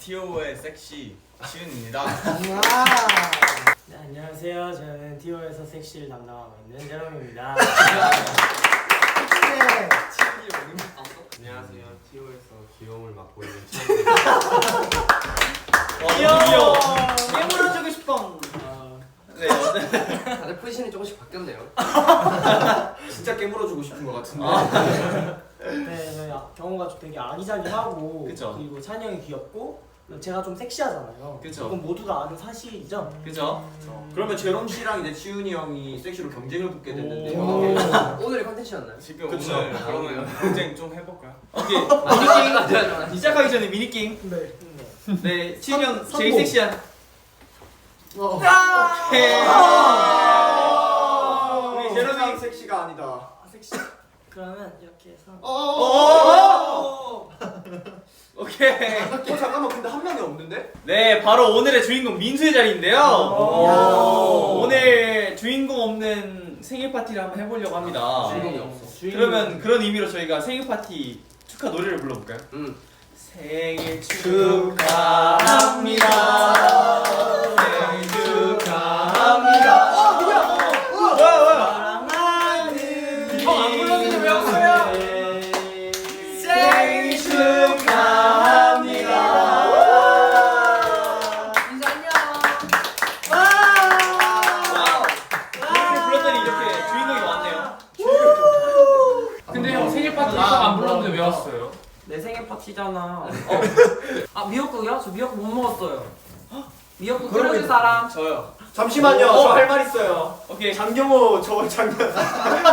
티오의 섹시 시윤입니다. 네, 안녕하세요. 저는 티오에서 섹시를 담당하고 있는 제롬입니다. 안녕하세요. 티오에서 귀여움을 맡고 있는 귀여워. 깨물어주고 싶어. 네. 다들 포지션이 조금씩 바뀌었네요. 진짜 깨물어주고 싶은 것 같은데. 네, 아- 좀 되게 아기자기하고 그쵸. 그리고 찬이 형이 귀엽고 제가 좀 섹시하잖아요. 그쵸. 이건 모두가 아는 사실이죠. 그죠? 그러면 제롬 씨랑 이제 치윤이 형이 섹시로 경쟁을 붙게 됐는데 오. 어떻게 오늘의 컨텐츠였나요? 지금 그쵸. 오늘 그러면 경쟁 좀 해볼까요? 미니게임 아니야. 시작하기 전에 미니 게임. 네. 네, 선- 제일. 섹시한. 어. 오케이. 우리 제롬이 섹시가 아니다. 아, 섹시. 그러면 이렇게 해서 오! 오케이. 어 잠깐만 근데 한 명이 없는데? 네, 바로 오늘의 주인공 민수의 자리인데요. 오. 오늘 주인공 없는 생일 파티를 한번 해보려고 합니다. 주인공이 없어. 그러면 그런 의미로 저희가 생일 파티 축하 노래를 불러볼까요? 응. 생일 축하 미역국이야? 저 미역국 못 먹었어요. 미역국 끓여줄 사람? 저요. 잠시만요. 어. 저할 말 있어요. 오케이. 장경호 저 작년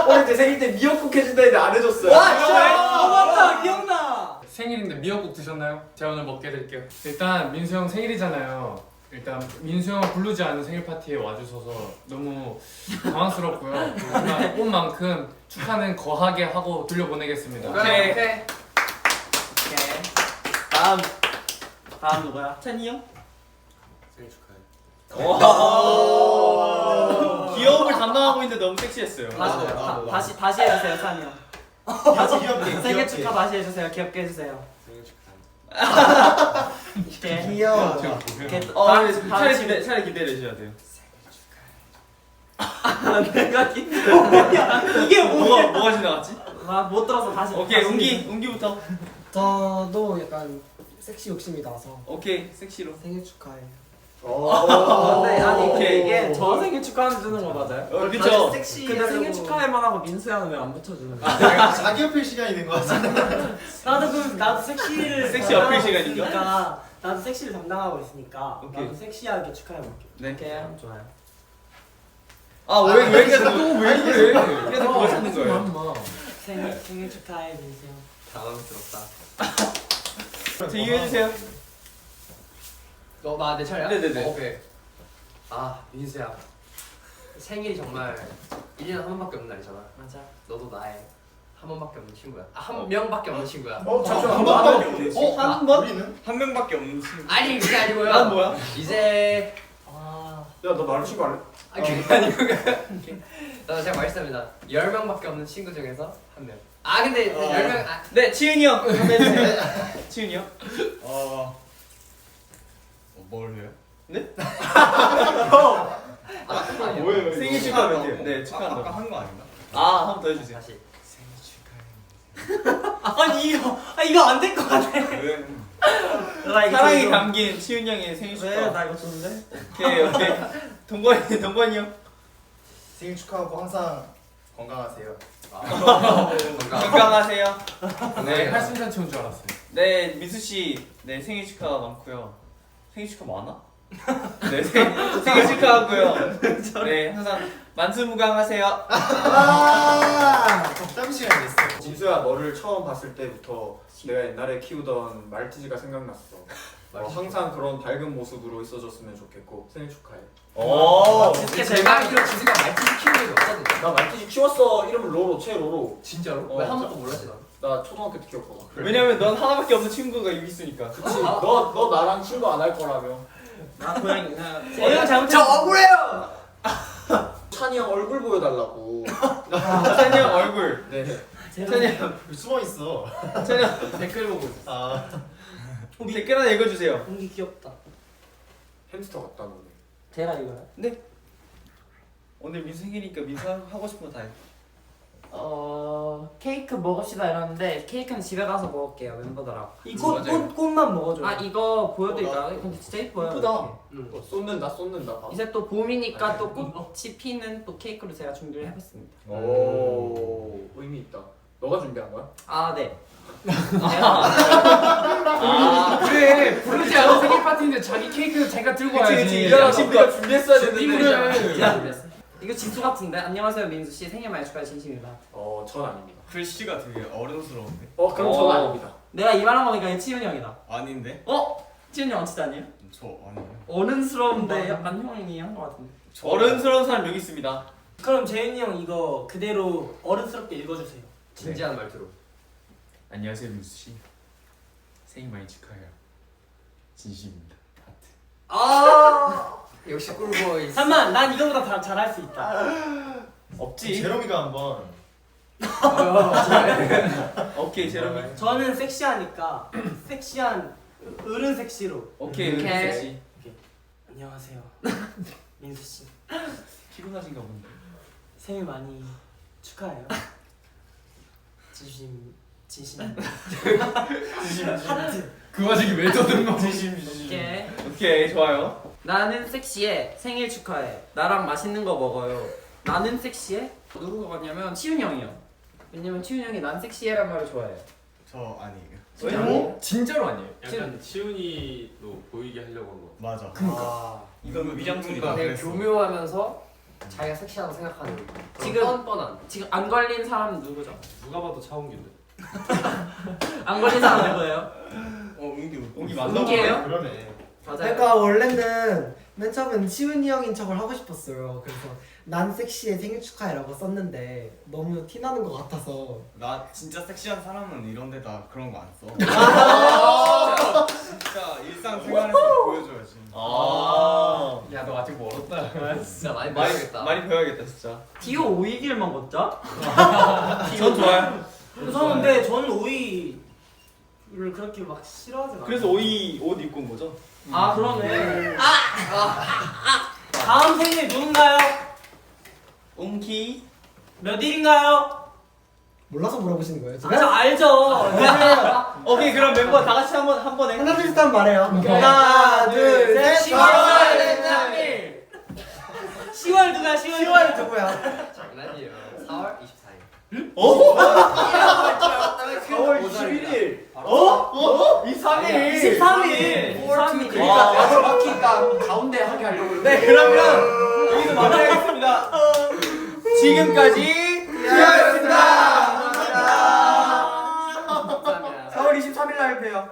어릴 때 생일 때 미역국 해준다 했는데 안 해줬어요. 아 맞다 기억나. 생일인데 미역국 드셨나요? 제가 오늘 먹게 해드릴게요. 일단 민수 형 생일이잖아요. 일단 민수 형을 부르지 않은 생일 파티에 와주셔서 너무 당황스럽고요. 하지만 온 만큼 축하는 거하게 하고 돌려보내겠습니다. 오케이. 오케이. 다음. 다음 누구야? 찬이 형? 생일 축하해. 귀여움을 담당하고 있는데 너무 섹시했어요. 다시 나도, 다, 나도. 다시 다시 해주세요 찬이 형. 다시 생일 축하 다시 해주세요. 귀엽게 해주세요. 생일 축하해. 이렇게 귀여워. 이렇게 어, 다- 근데 다 차라리 같이- 기대, 차라리 기대해 주셔야 돼요. 내가 기- 이게 뭐가 뭐가 지나갔지? 아, 못 들어서 다시. 오케이, 다시. 운기, 운기부터. 저도 약간 섹시 욕심이 나서 오케이, 섹시로. 생일 축하해. 근데 아니 오케이. 이게 저 생일 축하해 주는 거 맞아요? 어, 그쵸. 섹시. 근데 생일 축하해만 하고 민수 형은 왜 안 붙여주는 거야? 아, 자기 어필 시간이 것 같은데. 나도 그 나도 섹시를 섹시 어필 담당하고 시간인가? 있으니까, 나도 섹시를 담당하고 있으니까 오케이. 나도 섹시하게 축하해 볼게. 네. 하면 좋아요. 아, 왜, 왜 계속 또왜 그래? 계속 그거 찾는 거예요. 생일 생일 축하해 민수 형. 당황스럽다. 제 이유 해주세요. 너 나 내 차례야? 네네네. 어, 오케이. 아 민수야. 생일이 정말 1년에 한 번밖에 없는 날이잖아. 맞아. 너도 나의 한 번밖에 없는 친구야. 아, 한 명밖에 없는 친구야. 어 잠시만 한 번밖에 없네. 어? 한 번? 우리는? 한 명밖에 없는 친구. 아니 그게 아니고요. 난 뭐야? 이제 아 야너 나랑 친구 할래? 아 그게 아니고 나 제가 말했습니다. 10명밖에 없는 친구 중에서 한 명. 아 근데 어. 10명 아, 네, 치윤이 형. 한번 해주세요. 치윤이 형. 어. 어, 뭘 해요? 아, 뭐예요? 생일 축하하면 돼요. 네, 아까 축하한다. 한 거 아닌가? 아, 한 번 더 해주세요. 다시. 생일 축하해. 아니 이거 아 이거 안 될 것 같아. 왜? 나 이거 사랑이 좀- 담긴 치윤 형의 생일 왜? 축하. 나 이거 좋은데? 오케이, 오케이. 동건이, 동건이 형. 생일 축하하고 항상 건강하세요. 건강하세요. 네, 팔순잔치 온줄 알았어요. 네, 민수 씨, 네 생일 축하 많고요. 생일 축하 많아? 네, 생, 생일 축하하고요. 네, 항상 만수무강하세요. 아, 땀 시간 됐어. 진수야 너를 처음 봤을 때부터 내가 옛날에 키우던 말티즈가 생각났어. 어, 항상 그런 밝은 모습으로 있어줬으면 좋겠고 생일 축하해. 오, 근데 제가 알기로 지수가 말티즈. 나 말티즈 키웠어. 이름 로로 최 로로. 진짜로? 어, 왜 한 번도 몰랐지 난. 나 초등학교 때 키웠거든. 왜냐면 넌 하나밖에 없는 친구가 여기 있으니까. 그치. 너, 너 나랑 친구 안 할 거라며. 나 고양이 그냥. 형 잘못했어. 억울해요. 찬이 형 얼굴 보여달라고. 찬이 형 얼굴. 네. 찬이 형, 숨어 있어. 찬이 형. 댓글 보고 있어. 아, 댓글 하나 읽어주세요. 공기 귀엽다. 햄스터 같다 너네. 제가 이거요. 오늘 민수 생일이니까 민수 하고 싶은 거 다 해. 어 케이크 먹읍시다 이러는데 케이크는 집에 가서 먹을게요 멤버들하고. 이꽃 꽃, 꽃만 먹어줘. 아 이거 보여드릴까요? 근데 진짜 예뻐요. 예쁘다. 이렇게. 어, 쏟는다 쏟는다. 봐. 이제 또 봄이니까 또 꽃이 피는 또 케이크로 제가 준비를 해봤습니다. 오 의미 있다. 너가 준비한 거야? 아 네. 아 그래 부르지 않은 생일 파티인데 자기 케이크 자기가 들고 그치, 와야지. 그치. 야, 야, 우리가 준비했어야 준비했어요. 이거 지수 같은데 안녕하세요 민수 씨 생일 많이 축하해 진심입니다. 어, 전 아닙니다. 글씨가 되게 어른스러운데. 어, 그럼 어. 전 아닙니다. 내가 이 말한 거니까 치윤이 형이다. 아닌데? 어? 치윤이 형 진짜 아니에요? 저 아니에요. 어른스러운데 약간 형이 한 거 같은데. 어른스러운 사람 여기 있습니다. 그럼 재윤이 형 이거 그대로 어른스럽게 읽어주세요. 진지한 말투로. 안녕하세요 민수 씨. 생일 많이 축하해요. 진심입니다. 하트. 아. 역시 꿀보이. 잠만, 난 이거보다 다 잘할 수 있다. 없지. 제롬이가 한번 오케이 제롬이. 저는 섹시하니까 섹시한 어른 섹시로. 오케이 오케이. 민수 씨. 안녕하세요, 민수 씨. 피곤하신가 본데. 생일 많이 축하해요. 진심, 진심. 하트. 그 와중에 왜 떠드는 거지? 오케이. 오케이 좋아요. 나는 섹시해 생일 축하해 나랑 맛있는 거 먹어요 나는 섹시해 누구가 같냐면 치윤 형이요 왜냐면 치윤 형이 난 섹시해란 말을 좋아해요 저 아니에요. 진짜 어? 진짜로 아니에요? 약간 치훈이도 보이게 하려고 한 거. 맞아. 아, 이건 위장술이다. 되게 그랬어. 교묘하면서 자기가 섹시하다고 생각하는 그런 지금- 뻔뻔한. 지금 안 걸린 사람 누구죠? 누가 봐도 차은기인데. 안 걸린 사람 누구예요? 어 은기 웃- 여기 맞나 은기예요? 그러네. 맞아요 그러니까 원래는 맨 처음엔 치훈이 형인 척을 하고 싶었어요. 그래서 난 섹시해 생일 축하해라고 썼는데 너무 티 나는 것 같아서 나 진짜 섹시한 사람은 이런 데다 그런 거 안 써. 아. 진짜 일상생활에서 보여줘야지. 아. 야 너 아직 멀었다. 진짜 많이 많이 배우겠다. 많이 배워야겠다 진짜. 디오 오이길만 걷자? 전 좋아요. 저는 근데 저는 오이 를 그렇게 막 싫어하지 않아요. 그래서 오이 옷 입고 온 거죠? 아 그러네 다음 생일 누군가요? 웅키. 몇 일인가요? 몰라서 물어보시는 거예요 아, 지금? 저 알죠. 오케이 그럼 멤버 다 같이 한번 한 번에. 하나 둘셋 말해요 하나, 둘, 셋. 10월 10월 3일. 10월 누가 10월? 10월 누구야? 장난이에요. 4월 24 어? 4월 21일. 어? 23일. 23일. 23일. 와, 정확히니까 가운데 하게 하려고. 네, 그러면 여기서 마무리하겠습니다. 지금까지 티아였습니다. 감사합니다. 4월 23일 날 봬요.